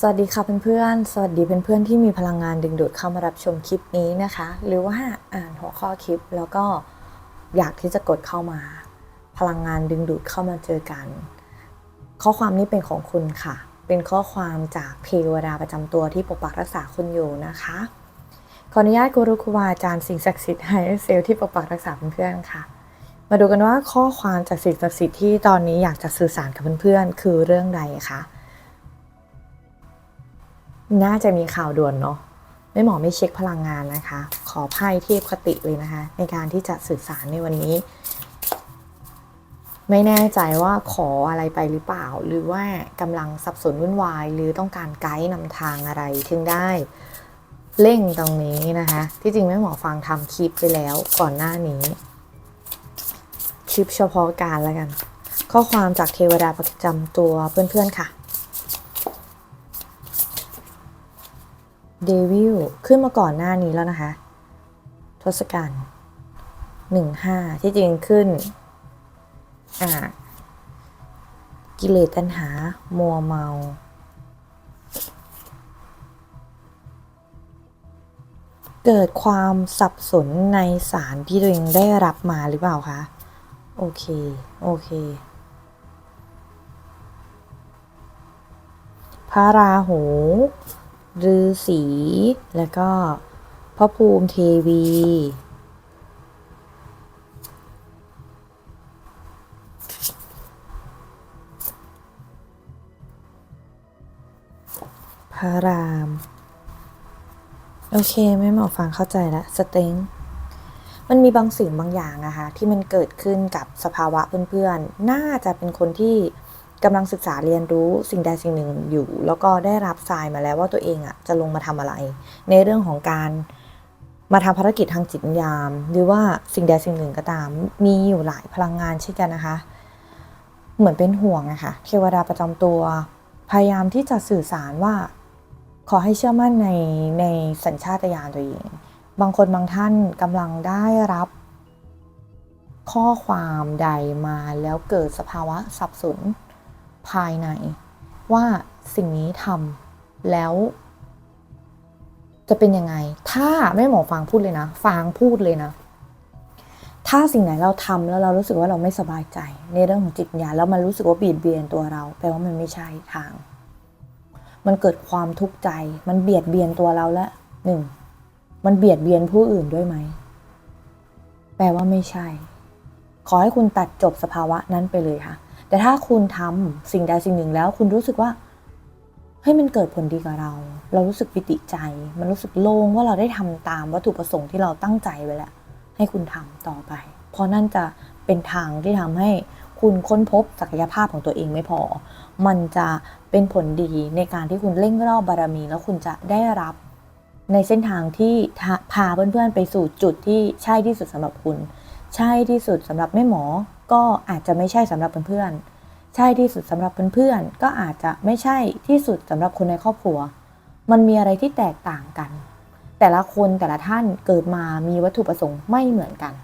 สวัสดีค่ะเพื่อนๆ สวัสดีเพื่อนๆที่มีพลังงานดึงดูดเข้ามารับชมคลิปนี้นะคะ หรือว่าอ่านหัวข้อคลิปแล้วก็อยากที่จะกดเข้ามา พลังงานดึงดูดเข้ามาเจอกัน ข้อความนี้เป็นของคุณค่ะ เป็นข้อความจากเทวดาประจำตัวที่ปกปักรักษาคุณอยู่นะคะ ขออนุญาตกูรุครูบาอาจารย์สิ่งศักดิ์สิทธิ์ไฮเซลที่ปกปักรักษาเพื่อนๆค่ะ มาดูกันว่าข้อความจากสิ่งศักดิ์สิทธิ์ที่ตอนนี้อยากจะสื่อสารกับเพื่อนๆ คือเรื่องใดคะ น่าจะมีข่าวด่วนเนาะไม่หมอไม่เช็คพลังงานนะคะ ขอไพ่เทพคติเลยนะคะ ในการที่จะสื่อสารในวันนี้ ไม่แน่ใจว่าขออะไรไปหรือเปล่า หรือว่ากำลังสับสนวุ่นวาย หรือต้องการไกด์นำทางอะไรถึงได้เร่งตรงนี้นะคะ ที่จริงแม่หมอฟังทำคลิปไปแล้วก่อนหน้านี้ คลิปเฉพาะการแล้วกัน ข้อความจากเทวดาประจำตัวเพื่อนๆค่ะ เดวิลขึ้นมาก่อนหน้านี้แล้วนะคะ ทศกัณฐ์หนึ่งห้าที่จริงขึ้น อ่า กิเลสตัณหา มัวเมา เกิดความสับสนในสารที่ตัวเองได้รับมาหรือเปล่าคะ โอเค โอเค พระราหู ฤาษีแล้วก็พระภูมิเทวี พระราม โอเคไม่หมอฟังเข้าใจแล้วสเต็งมันมีบางสิ่งบางอย่างอะคะที่มันเกิดขึ้นกับสภาวะเพื่อนๆ น่าจะเป็นคนที่ กำลังศึกษาเรียนรู้สิ่งใดสิ่งหนึ่งอยู่ แล้วก็ได้รับทรายมาแล้วว่าตัวเองอะจะลงมาทำอะไร ในเรื่องของการมาทำภารกิจทางจิตวิญญาณหรือว่าสิ่งใดสิ่งหนึ่งก็ตาม มีอยู่หลายพลังงานเช่นกันนะคะ เหมือนเป็นห่วงอะคะเทวดาประจำตัว พยายามที่จะสื่อสารว่า ขอให้เชื่อมั่นในในสัญชาตญาณตัวเองบางคนบางท่านกำลังได้รับข้อความใดมาแล้วเกิดสภาวะสับสน ภายใน ว่าสิ่งนี้ทำแล้ว จะเป็นยังไง ถ้าแม่หมอฟางพูดเลยนะ ฟางพูดเลยนะ ถ้าสิ่งไหนเราทำแล้วเรารู้สึกว่าเราไม่สบายใจ ในเรื่องของจิตวิญญาณแล้วมันรู้สึกว่าบีดเบียนตัวเราแปลว่ามันไม่ใช่ทาง มันเกิดความทุกข์ใจ มันเบียดเบียนตัวเราและหนึ่งมันเบียดเบียนผู้อื่นด้วยไหม แปลว่าไม่ใช่ ขอให้คุณตัดจบสภาวะนั้นไปเลยค่ะ แต่ถ้าคุณทำสิ่งใดสิ่งหนึ่งแล้ว คุณรู้สึกว่าให้ยมันเกิดผลดีกับเรา เรารู้สึกปิติใจ มันรู้สึกโล่งว่าเราได้ทำตามวัตถุประสงค์ที่เราตั้งใจไว้แล้ว ให้คุณทำต่อไป เพราะนั่นจะเป็นทางที่ทำให้คุณค้นพบศักยภาพของตัวเองไม่พอ มันจะเป็นผลดีในการที่คุณเร่งรอบบารมี แล้วคุณจะได้รับในเส้นทางที่พาเพื่อนๆไปสู่จุดที่ใช่ที่สุดสำหรับคุณ ใช่ที่สุดสำหรับแม่หมอ ก็อาจจะไม่ใช่สำหรับเพื่อนๆ ใช่ที่สุดสำหรับเพื่อนๆ ก็อาจจะไม่ใช่ที่สุดสำหรับคนในครอบครัว มันมีอะไรที่แตกต่างกัน แต่ละคนแต่ละท่านเกิดมามีวัตถุประสงค์ไม่เหมือนกัน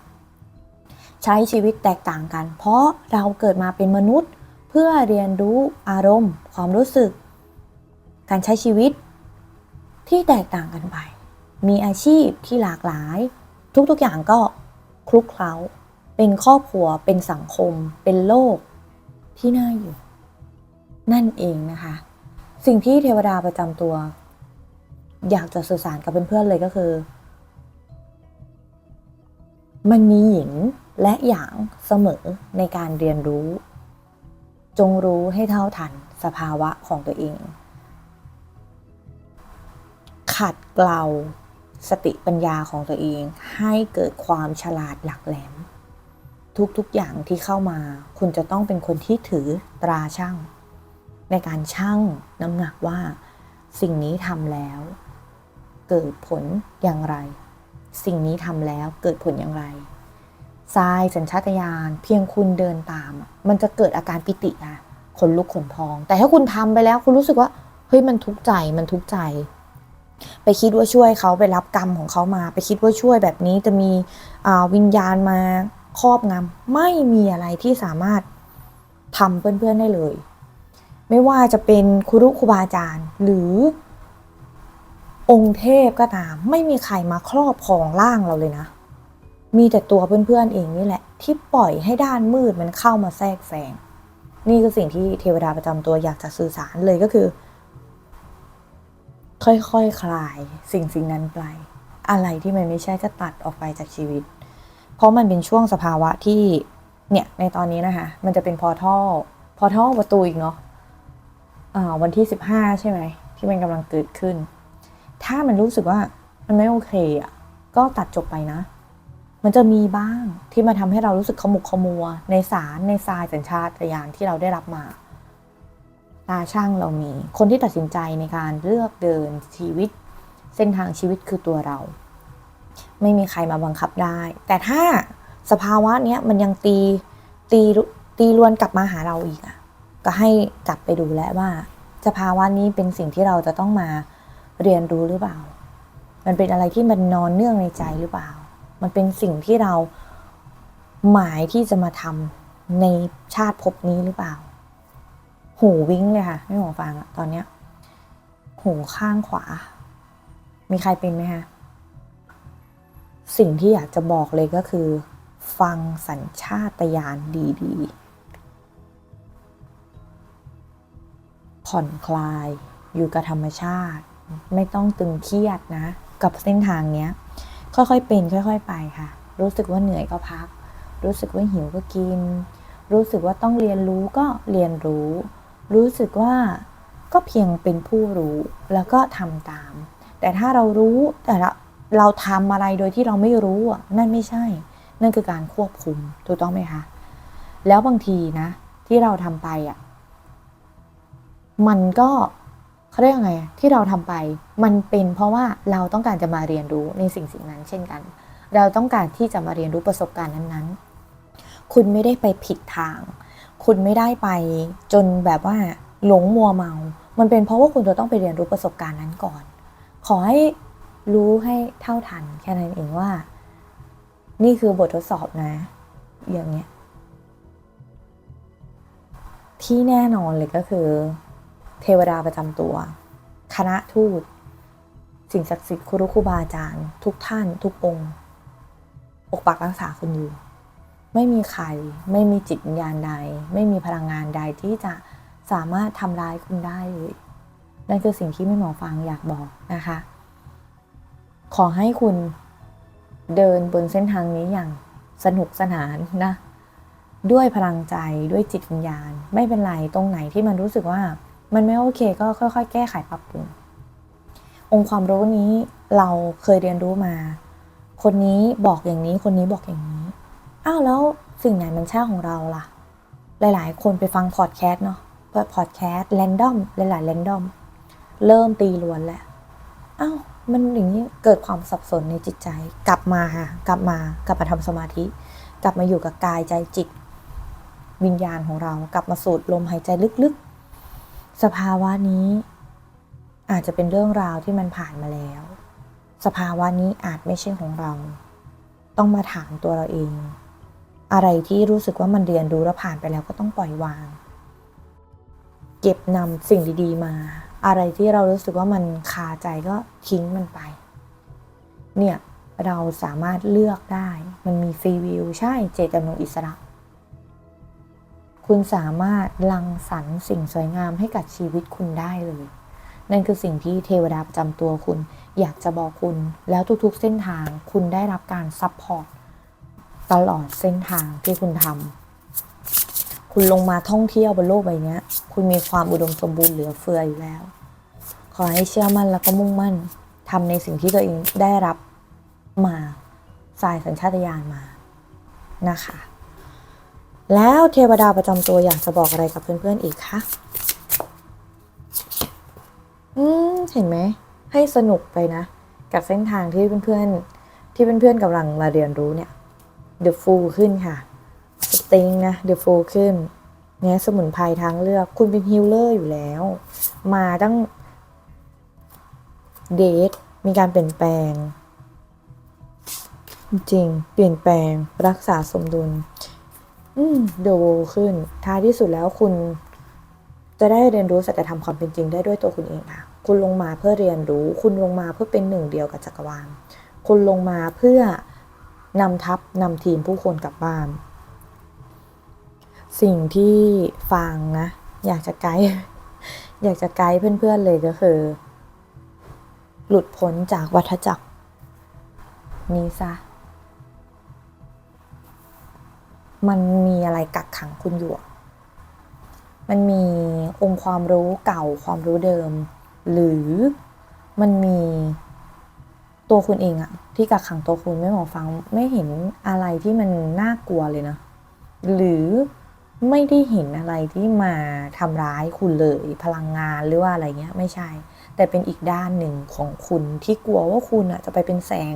ใช้ชีวิตแตกต่างกัน เพราะเราเกิดมาเป็นมนุษย์ เพื่อเรียนรู้อารมณ์ ความรู้สึก การใช้ชีวิต ที่แตกต่างกันไป มีอาชีพที่หลากหลาย ทุกๆอย่างก็คลุกเคล้า เป็นครอบครัว เป็นสังคม เป็นโลกที่น่าอยู่ นั่นเองนะคะ สิ่งที่เทวดาประจำตัว อยากจะสื่อสารกับเพื่อนๆเลยก็คือ มันมีหญิงและหยางเสมอในการเรียนรู้ จงรู้ให้เท่าทันสภาวะของตัวเอง ขัดเกลาสติปัญญาของตัวเองให้เกิดความฉลาดหลักแหลม ทุกๆอย่างที่เข้ามา คุณจะต้องเป็นคนที่ถือตราช่าง ในการชั่งน้ำหนักว่า สิ่งนี้ทำแล้ว เกิดผลอย่างไร สิ่งนี้ทำแล้วเกิดผลอย่างไรทรายสัญชาตญาณเพียงคุณเดินตาม มันจะเกิดอาการปิติอะขนลุกขนพอง แต่ถ้าคุณทำไปแล้ว คุณรู้สึกว่าเฮ้ยมันทุกข์ใจมันทุกข์ใจ ไปคิดว่าช่วยเขาไปรับกรรมของเขามา ไปคิดว่าช่วยแบบนี้จะมีวิญญาณมา ครอบงำไม่มีอะไรที่สามารถทำเพื่อนๆได้เลย ไม่ว่าจะเป็นครูครูบาอาจารย์ หรือ องค์เทพก็ตาม ไม่มีใครมาครอบครองร่างเราเลยนะ มีแต่ตัวเพื่อนๆเองนี่แหละ ที่ปล่อยให้ด้านมืดมันเข้ามาแทรกแซงนี่คือสิ่งที่เทวดาประจำตัวอยากจะสื่อสารเลยก็คือ ค่อยๆคคลายสิ่งสิ่งนั้นไป อะไรที่มันไม่ใช่ก็ตัดออกไปจากชีวิต เพราะมันเป็นช่วงสภาวะที่เนี่ยในตอนนี้นะคะ มันจะเป็นพอท่อพอท่อประตูอีกเนาะวันที่สิบห้าใช่ไหมที่มันกำลังเกิดขึ้น ถ้ามันรู้สึกว่ามันไม่โอเคอะก็ตัดจบไปนะ มันจะมีบ้างที่มาทำให้เรารู้สึกขมุกขมัว ในสารในทรายสัญชาตญาณที่เราได้รับมาตาช่างเรามี คนที่ตัดสินใจในการเลือกเดินชีวิต เส้นทางชีวิตคือตัวเรา ไม่มีใครมาบังคับได้ แต่ถ้าสภาวะเนี้ยมันยังตีตีตีลวนกลับมาหาเราอีกอะก็ให้กลับไปดูแลว่า สภาวะนี้เป็นสิ่งที่เราจะต้องมาเรียนรู้หรือเปล่า มันเป็นอะไรที่มันนอนเนื่องในใจหรือเปล่า มันเป็นสิ่งที่เราหมายที่จะมาทำในชาติภพนี้หรือเปล่า หูวิ่งเลยค่ะไม่หมอฟังอะตอนเนี้ยหูข้างขวา มีใครเป็นไหมคะ สิ่งที่อยากจะบอกเลยก็คือ ฟังสัญชาตญาณดีๆ ผ่อนคลาย อยู่กับธรรมชาติ ไม่ต้องตึงเครียดนะ กับเส้นทางเนี้ย ค่อยๆเป็น ค่อย ๆ ไปค่ะ รู้สึกว่าเหนื่อยก็พัก รู้สึกว่าหิวก็กิน รู้สึกว่าต้องเรียนรู้ก็เรียนรู้ รู้สึกว่าก็เพียงเป็นผู้รู้แล้วก็ทำตาม แต่ถ้าเรารู้แต่ละ เราทำอะไรโดยที่เราไม่รู้อะนั่นไม่ใช่ นั่นคือการควบคุมถูกต้องไหมคะแล้วบางทีนะ ที่เราทำไปอะมันก็เขาเรียกไงที่เราทำไป มันเป็นเพราะว่าเราต้องการจะมาเรียนรู้ในสิ่งสิ่งนั้น เช่นกัน เราต้องการที่จะมาเรียนรู้ประสบการณ์นั้นๆ คุณไม่ได้ไปผิดทาง คุณไม่ได้ไปจนแบบว่าหลงมัวเมา มันเป็นเพราะว่าคุณจะต้องไปเรียนรู้ประสบการณ์นั้นก่อน ขอให้ รู้ให้เท่าทันแค่นั้นเองว่า นี่คือบททดสอบนะ อย่างเงี้ย ที่แน่นอนเลยก็คือ เทวดาประจำตัว คณะทูต สิ่งศักดิ์สิทธิ์ครูครูบาอาจารย์ ทุกท่าน ทุกองค์ ปกปักรักษาคุณอยู่ ไม่มีใคร ไม่มีจิตวิญญาณใด ไม่มีพลังงานใดที่จะสามารถทำร้ายคุณได้เลยนั่นคือสิ่งที่แม่หมอฟังอยากบอกนะคะ ขอให้คุณเดินบนเส้นทางนี้อย่างสนุกสนานนะ ด้วยพลังใจด้วยจิตวิญญาณ ไม่เป็นไรตรงไหนที่มันรู้สึกว่ามันไม่โอเคก็ค่อย ๆ แก้ไขปรับปรุงองค์ความรู้นี้เราเคยเรียนรู้มา คนนี้บอกอย่างนี้ คนนี้บอกอย่างนี้ อ้าวแล้วสิ่งไหนมันใช่ของเราล่ะ หลาย ๆ คนไปฟังพอดแคสต์เนาะเปิดพอดแคสต์แรนดอมหลายๆแรนดอม เริ่มตีลวนแหละอ้าว มันอย่างนี้เกิดความสับสนในจิตใจ กลับมาค่ะกลับมากลับมาทำสมาธิ กลับมาอยู่กับกายใจจิต วิญญาณของเรากลับมาสูดลมหายใจลึกๆ สภาวะนี้ อาจจะเป็นเรื่องราวที่มันผ่านมาแล้ว สภาวะนี้อาจไม่ใช่ของเรา ต้องมาถามตัวเราเอง อะไรที่รู้สึกว่ามันเรียนรู้แล้วผ่านไปแล้วก็ต้องปล่อยวาง เก็บนำสิ่งดี ๆ มา อะไรที่เรารู้สึกว่ามันคาใจก็ทิ้งมันไป เนี่ยเราสามารถเลือกได้ มันมีฟรีวิวใช่เจตจำนงอิสระ คุณสามารถลังสรรค์สิ่งสวยงามให้กับชีวิตคุณได้เลย นั่นคือสิ่งที่เทวดาประจำตัวคุณ อยากจะบอกคุณ แล้วทุกๆเส้นทางคุณได้รับการซัพพอร์ตตลอดเส้นทางที่คุณทำ คุณลงมาท่องเที่ยวบนโลกใบนี้คุณมีความอุดมสมบูรณ์เหลือเฟืออยู่แล้ว ขอให้เชื่อมั่นแล้วก็มุ่งมั่นทำในสิ่งที่ตัวเองได้รับมาสายสัญชาตญาณมานะคะ แล้วเทวดาประจำตัวอยากจะบอกอะไรกับเพื่อนๆอีกคะอืมเห็นไหม ให้สนุกไปนะ กับเส้นทางที่เพื่อนๆที่เพื่อนๆกำลังมาเรียนรู้เนี่ย The Full ขึ้นค่ะ สติงนะ The Full ขึ้นเนี่ยสมุนไพรทางเลือก คุณเป็นฮิลเลอร์อยู่แล้ว มาตั้งเดทมีการเปลี่ยนแปลง จริง เปลี่ยนแปลงรักษาสมดุล อืมเดโวขึ้น ท้ายที่สุดแล้วคุณ จะได้เรียนรู้สัจธรรมความเป็นจริงได้ด้วยตัวคุณเองค่ะ คุณลงมาเพื่อเรียนรู้ คุณลงมาเพื่อเป็นหนึ่งเดียวกับจักรวาล คุณลงมาเพื่อนำทัพนำทีมผู้คนกลับบ้าน สิ่งที่ฟังนะ อยากจะไกด์อยากจะไกด์เพื่อนๆเลยก็คือ หลุดพ้นจากวัฏจักร นี้ซะ มันมีอะไรกักขังคุณอยู่ มันมีองค์ความรู้เก่าความรู้เดิม หรือมันมีตัวคุณเองอะที่กักขังตัวคุณไม่หมอฟังไม่เห็นอะไรที่มันน่ากลัวเลยนะ หรือ ไม่ได้เห็นอะไรที่มาทำร้ายคุณเลยพลังงานหรือว่าอะไรเงี้ยไม่ใช่ แต่เป็นอีกด้านหนึ่งของคุณที่กลัวว่าคุณอะจะไปเป็นแสง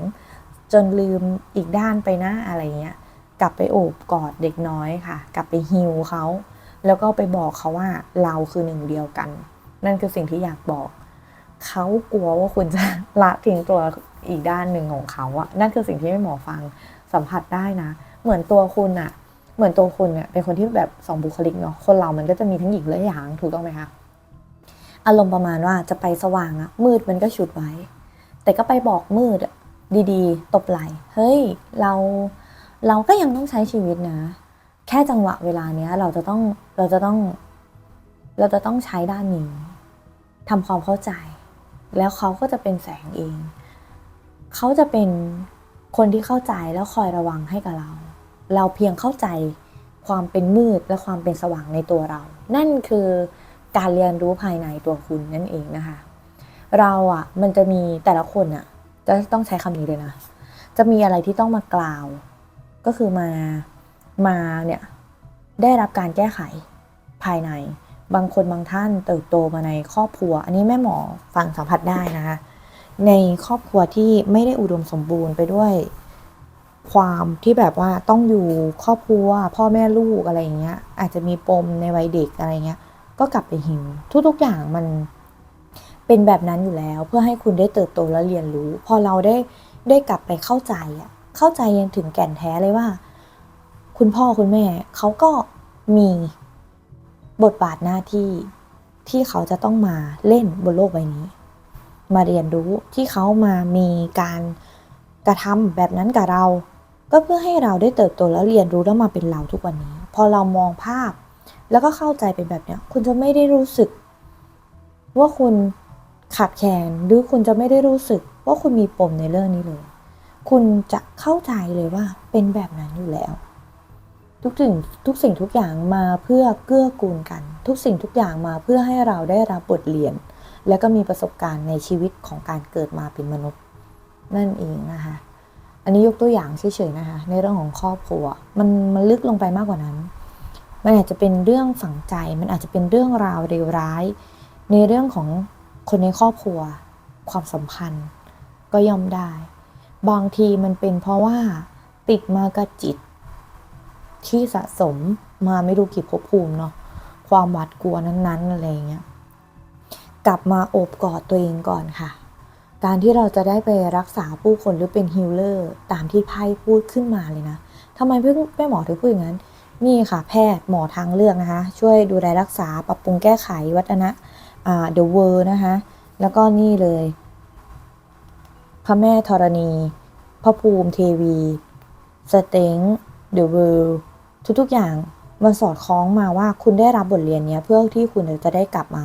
จนลืมอีกด้านไปนะอะไรเงี้ย กลับไปโอบกอดเด็กน้อยค่ะ กลับไปฮิวเขาแล้วก็ไปบอกเขาว่าเราคือหนึ่งเดียวกัน นั่นคือสิ่งที่อยากบอกเขากลัวว่าคุณจะละทิ้งตัวอีกด้านหนึ่งของเขาอะนั่นคือสิ่งที่แม่หมอฟังสัมผัสได้นะ เหมือนตัวคุณอะ เหมือนตัวคุณเนี่ยเป็นคนที่แบบสองบุคลิกเนาะคนเรามันก็จะมีทั้งหญิงและหยางถูกต้องไหมคะอารมณ์ประมาณว่าจะไปสว่างอะมืดมันก็ฉุดไว้ แต่ก็ไปบอกมืดอะดีๆ ตบไหลเฮ้ยเราเราก็ยังต้องใช้ชีวิตนะ แค่จังหวะเวลาเนี้ยเราจะต้องเราจะต้อง เราจะต้องใช้ด้านนี้ทำความเข้าใจ แล้วเขาก็จะเป็นแสงเอง เขาจะเป็นคนที่เข้าใจแล้วคอยระวังให้กับเรา เราเพียงเข้าใจความเป็นมืดและความเป็นสว่างในตัวเรา นั่นคือการเรียนรู้ภายในตัวคุณนั่นเองนะคะ เราอะมันจะมีแต่ละคนอะจะต้องใช้คำนี้เลยนะ จะมีอะไรที่ต้องมากล่าว ก็คือมามาเนี่ยได้รับการแก้ไขภายใน บางคนบางท่านเติบโตมาในครอบครัว อันนี้แม่หมอฟังสัมผัสได้นะคะในครอบครัวที่ไม่ได้อุดมสมบูรณ์ไปด้วย ความที่แบบว่าต้องอยู่ครอบครัวพ่อแม่ลูกอะไรอย่างเงี้ย อาจจะมีปมในวัยเด็กอะไรเงี้ย ก็กลับไปหิวทุกๆอย่างมันเป็นแบบนั้นอยู่แล้ว เพื่อให้คุณได้เติบโตและเรียนรู้ พอเราได้ได้กลับไปเข้าใจอะเข้าใจยังถึงแก่นแท้เลยว่า คุณพ่อคุณแม่เขาก็มีบทบาทหน้าที่ที่เขาจะต้องมาเล่นบนโลกใบนี้ มาเรียนรู้ที่เขามามีการกระทำแบบนั้นกับเรา ก็เพื่อให้เราได้เติบโตแล้วเรียนรู้แล้วมาเป็นเราทุกวันนี้ พอเรามองภาพ แล้วก็เข้าใจเป็นแบบเนี้ย คุณจะไม่ได้รู้สึก ว่าคุณขาดแคลนหรือคุณจะไม่ได้รู้สึก ว่าคุณมีปมในเรื่องนี้เลย คุณจะเข้าใจเลยว่าเป็นแบบนั้นอยู่แล้ว ทุกสิ่งทุกสิ่งทุกอย่างมาเพื่อเกื้อกูลกัน ทุกสิ่งทุกอย่างมาเพื่อให้เราได้รับบทเรียน แล้วก็มีประสบการณ์ในชีวิตของการเกิดมาเป็นมนุษย์ นั่นเองนะคะ อันนี้ยกตัวอย่างเฉยๆนะคะในเรื่องของครอบครัว มันมันลึกลงไปมากกว่านั้น มันอาจจะเป็นเรื่องฝังใจ มันอาจจะเป็นเรื่องราวเลวร้าย ในเรื่องของคนในครอบครัว ความสัมพันธ์ ก็ย่อมได้ บางทีมันเป็นเพราะว่าติดมากับจิต ที่สะสมมาไม่รู้กี่ภพภูมิเนาะความหวาดกลัวนั้นๆอะไรเงี้ยกลับมาโอบกอดตัวเองก่อนค่ะ การที่เราจะได้ไปรักษาผู้คนหรือเป็นฮิลเลอร์ตามที่ไพ่พูดขึ้นมาเลยนะทำไมเพื่อนแม่หมอถึงพูดอย่างนั้น นี่ค่ะ แพทย์หมอทางเลือกนะคะ ช่วยดูแลรักษาปรับปรุงแก้ไขวัฒนะอ่า The World นะคะ แล้วก็นี่เลย พระแม่ธรณี พระภูมิเทวีสเต็ง The World ทุกๆอย่างมันสอดคล้องมาว่าคุณได้รับบทเรียนนี้เพื่อที่คุณจะได้กลับมา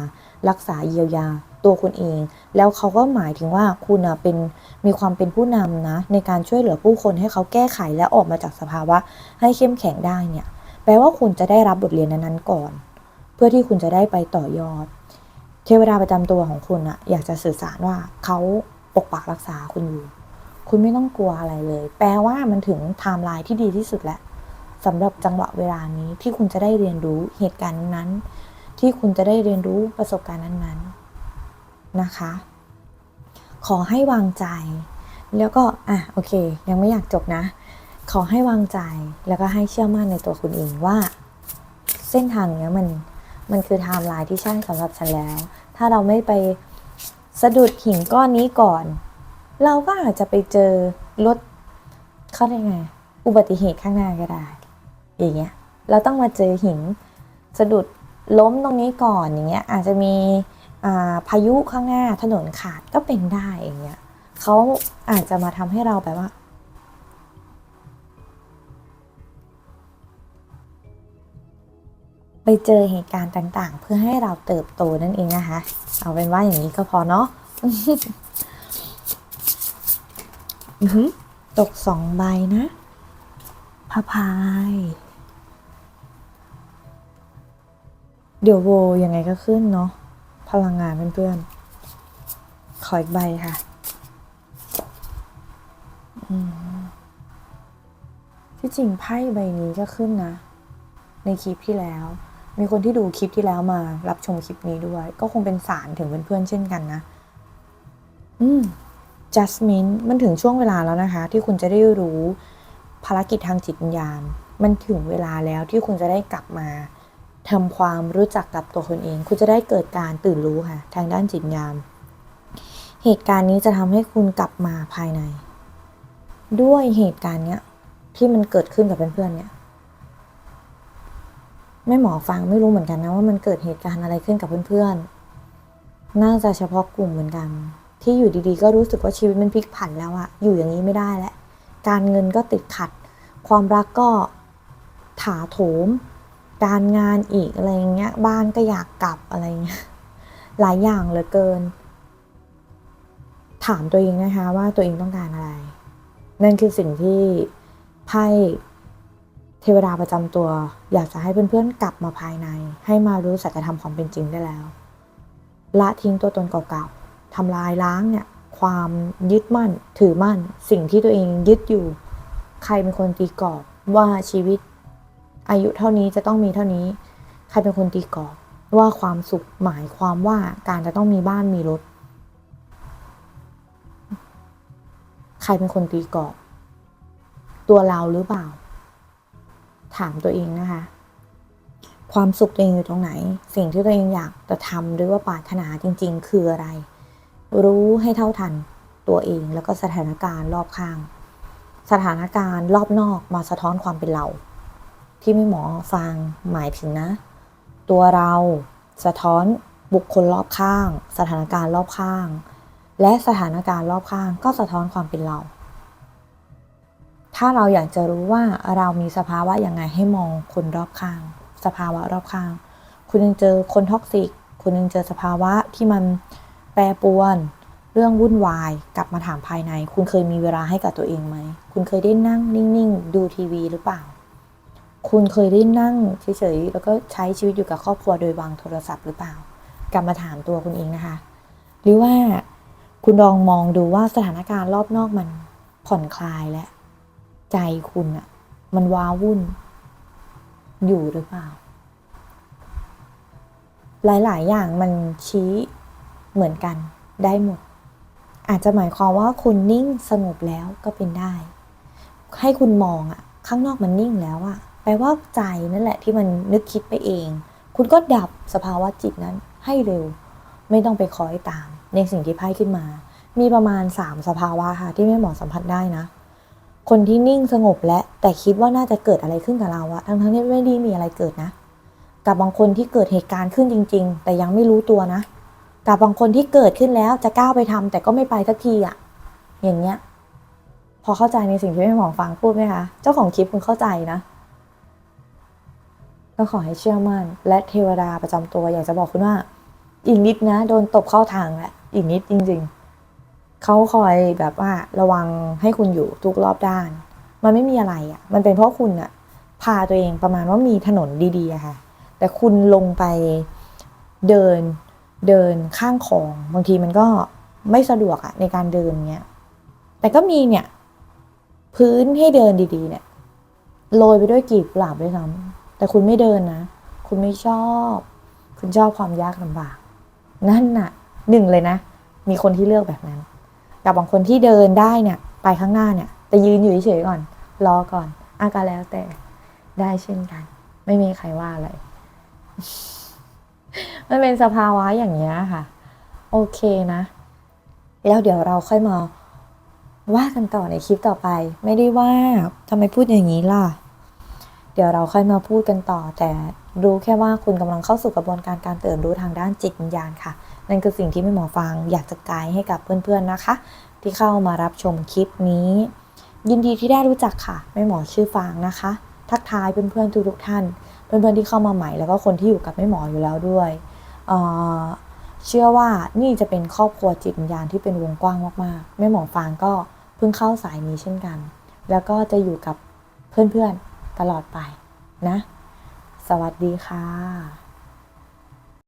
รักษาเยียวยา ตัวคุณเอง แล้วเขาก็หมายถึงว่าคุณเป็นมีความเป็นผู้นำนะ ในการช่วยเหลือผู้คนให้เขาแก้ไขและออกมาจากสภาวะให้เข้มแข็งได้เนี่ย แปลว่าคุณจะได้รับบทเรียนนั้นๆก่อน เพื่อที่คุณจะได้ไปต่อยอด เทวดาประจำตัวของคุณอะอยากจะสื่อสารว่าเขาปกปักรักษาคุณอยู่ คุณไม่ต้องกลัวอะไรเลย แปลว่ามันถึงไทม์ไลน์ที่ดีที่สุดแล้วสำหรับจังหวะเวลานี้ที่คุณจะได้เรียนรู้เหตุการณ์นั้นที่คุณจะได้เรียนรู้ประสบการณ์นั้นๆ นะคะ ขอให้วางใจ แล้วก็อะโอเค ยังไม่อยากจบนะ ขอให้วางใจแล้วก็ให้เชื่อมั่นในตัวคุณเองว่า เส้นทางเนี้ยมันมันคือไทม์ไลน์ที่ใช่สำหรับฉันแล้ว ถ้าเราไม่ไปสะดุดหินก้อนนี้ก่อน เราก็อาจจะไปเจอรถเขาเรียกไง อุบัติเหตุข้างหน้าก็ได้อย่างเงี้ยเราต้องมาเจอหินสะดุดล้มตรงนี้ก่อนอย่างเงี้ยอาจจะมี พายุข้างหน้าถนนขาดก็เป็นได้อย่างเงี้ยเขาอาจจะมาทำให้เราแบบว่า ไปเจอเหตุการณ์ต่างๆ เพื่อให้เราเติบโตนั่นเองนะคะ เอาเป็นว่าอย่างนี้ก็พอเนาะตกสองใบนะพะพายเดี๋ยวโวยังไงก็ขึ้นเนาะ พลังงานเพื่อนๆ ขออีกใบค่ะที่จริงไพ่ใบนี้ก็ขึ้นนะ ในคลิปที่แล้ว มีคนที่ดูคลิปที่แล้วมา รับชมคลิปนี้ด้วย ก็คงเป็นสารถึงเพื่อนๆเช่นกันนะ อืม Jasmine มันถึงช่วงเวลาแล้วนะคะ ที่คุณจะได้รู้ภารกิจทางจิตวิญญาณ มันถึงเวลาแล้วที่คุณจะได้กลับมา ทำความรู้จักกับตัวคุณเอง คุณจะได้เกิดการตื่นรู้ค่ะ ทางด้านจิตญญาณเหตุการณ์นี้จะทำให้คุณกลับมาภายใน ด้วยเหตุการณ์เนี้ยที่มันเกิดขึ้นกับเพื่อนๆเนี่ยแม่หมอฟังไม่รู้เหมือนกันนะว่ามันเกิดเหตุการณ์อะไรขึ้นกับเพื่อนๆ น่าจะเฉพาะกลุ่มเหมือนกัน ที่อยู่ดีๆ ก็รู้สึกว่าชีวิตมันพลิกผันแล้วอะอยู่อย่างนี้ไม่ได้แล้ว การเงินก็ติดขัด ความรักก็ถาโถม การงานอีกอะไรเงี้ย บ้านก็อยากกลับอะไรเงี้ย หลายอย่างเหลือเกิน ถามตัวเองนะคะว่าตัวเองต้องการอะไร นั่นคือสิ่งที่ไพ่เทวดาประจำตัว อยากจะให้เพื่อนๆกลับมาภายใน ให้มารู้สัจธรรมความเป็นจริงได้แล้ว ละทิ้งตัวตนเก่าๆทำลายล้างเนี่ย ความยึดมั่นถือมั่น สิ่งที่ตัวเองยึดอยู่ ใครเป็นคนตีกรอบว่าชีวิต อายุเท่านี้จะต้องมีเท่านี้ ใครเป็นคนตีกรอบว่าความสุขหมายความว่าการจะต้องมีบ้านมีรถ ใครเป็นคนตีกรอบ ตัวเราหรือเปล่า ถามตัวเองนะคะ ความสุขตัวเองอยู่ตรงไหน สิ่งที่ตัวเองอยากจะทำหรือว่าปรารถนาจริง ๆ คืออะไร รู้ให้เท่าทันตัวเองแล้วก็สถานการณ์รอบข้าง สถานการณ์รอบนอกมาสะท้อนความเป็นเรา ที่ไม่หมอฟังหมายถึงนะ ตัวเราสะท้อนบุคคลรอบข้าง สถานการณ์รอบข้าง และสถานการณ์รอบข้างก็สะท้อนความเป็นเรา ถ้าเราอยากจะรู้ว่าเรามีสภาวะยังไงให้มองคนรอบข้าง สภาวะรอบข้าง คุณยังเจอคนท็อกซิก คุณยังเจอสภาวะที่มันแปรปรวน เรื่องวุ่นวาย กลับมาถามภายใน คุณเคยมีเวลาให้กับตัวเองไหม คุณเคยได้นั่งนิ่ง ๆ ดูทีวีหรือเปล่า คุณเคยได้นั่งเฉยๆแล้วก็ใช้ชีวิตอยู่กับครอบครัวโดยวางโทรศัพท์หรือเปล่า กลับมาถามตัวคุณเองนะคะ หรือว่าคุณลองมองดูว่าสถานการณ์รอบนอกมันผ่อนคลายและ ใจคุณอะมันว้าวุ่น อยู่หรือเปล่า หลายๆ อย่างมันชี้เหมือนกันได้หมด อาจจะหมายความว่าคุณนิ่งสงบแล้วก็เป็นได้ ให้คุณมองอะข้างนอกมันนิ่งแล้วอะ ลว่าใจนั่นแหละที่มันนึกคิดไปเอง คุณก็ดับสภาวะจิตนั้นให้เร็ว ไม่ต้องไปคอยตาม ในสิ่งที่ไพ่ขึ้นมา มีประมาณสามสภาวะค่ะที่แม่หมอสัมผัสได้นะ คนที่นิ่งสงบและแต่คิดว่าน่าจะเกิดอะไรขึ้นกับเราอะทั้งทั้งที่ไม่ได้มีอะไรเกิดนะ กับบางคนที่เกิดเหตุการณ์ขึ้นจริง ๆ แต่ยังไม่รู้ตัวนะ กับบางคนที่เกิดขึ้นแล้วจะก้าวไปทำแต่ก็ไม่ไปสักทีอะอย่างเงี้ยพอเข้าใจในสิ่งที่แม่หมอฟังพูดไหมคะ เจ้าของคลิปคุณเข้าใจนะ ก็ขอให้เชื่อมั่น และเทวดาประจำตัวอยากจะบอกคุณว่า อีกนิดนะ โดนตบเข้าทางแหละอีกนิดจริง ๆ เขาคอยแบบว่าระวังให้คุณอยู่ทุกรอบด้าน มันไม่มีอะไรอะ่ะ มันเป็นเพราะคุณอะ่ะ พาตัวเองประมาณว่ามีถนนดีๆค่ะ แต่คุณลงไปเดินเดินข้างของบางทีมันก็ไม่สะดวกอะในการเดินเงี้ย แต่ก็มีเนี่ย พื้นให้เดินดีๆ เนี่ยโรยไปด้วยกีบกุหลาบด้วยซ้ำ แต่คุณไม่เดินนะ คุณไม่ชอบ คุณชอบความยากลำบาก นั่นน่ะหนึ่งเลยนะ มีคนที่เลือกแบบนั้น กับบางคนที่เดินได้เนี่ย ไปข้างหน้าเนี่ย แต่ยืนอยู่เฉยๆก่อน รอก่อนอาการแล้วแต่ได้เช่นกัน ไม่มีใครว่าอะไร มันเป็นสภาวะอย่างเงี้ค่ะ โอเคนะ แล้วเดี๋ยวเราค่อยมาว่ากันต่อในคลิปต่อไป ไม่ได้ว่าทำไมพูดอย่างนี้ล่ะ เดี๋ยวเราค่อยมาพูดกันต่อ แต่รู้แค่ว่าคุณกำลังเข้าสู่กระบวนการการตื่นรู้ทางด้านจิตวิญญาณค่ะ นั่นคือสิ่งที่แม่หมอฟังอยากจะไกด์ให้กับเพื่อนๆนะคะ ที่เข้ามารับชมคลิปนี้ ยินดีที่ได้รู้จักค่ะแม่หมอชื่อฟางนะคะ ทักทายเพื่อนๆทุกๆท่าน เพื่อนๆที่เข้ามาใหม่แล้วก็คนที่อยู่กับแม่หมออยู่แล้วด้วยเเชื่อว่านี่จะเป็นครอบครัวจิตวิญญาณที่เป็นวงกว้างมากๆแม่หมอฟางก็เพิ่งเข้าสายนี้เช่นกัน แล้วก็จะอยู่กับเพื่อนๆ ตลอดไปนะ สวัสดีค่ะ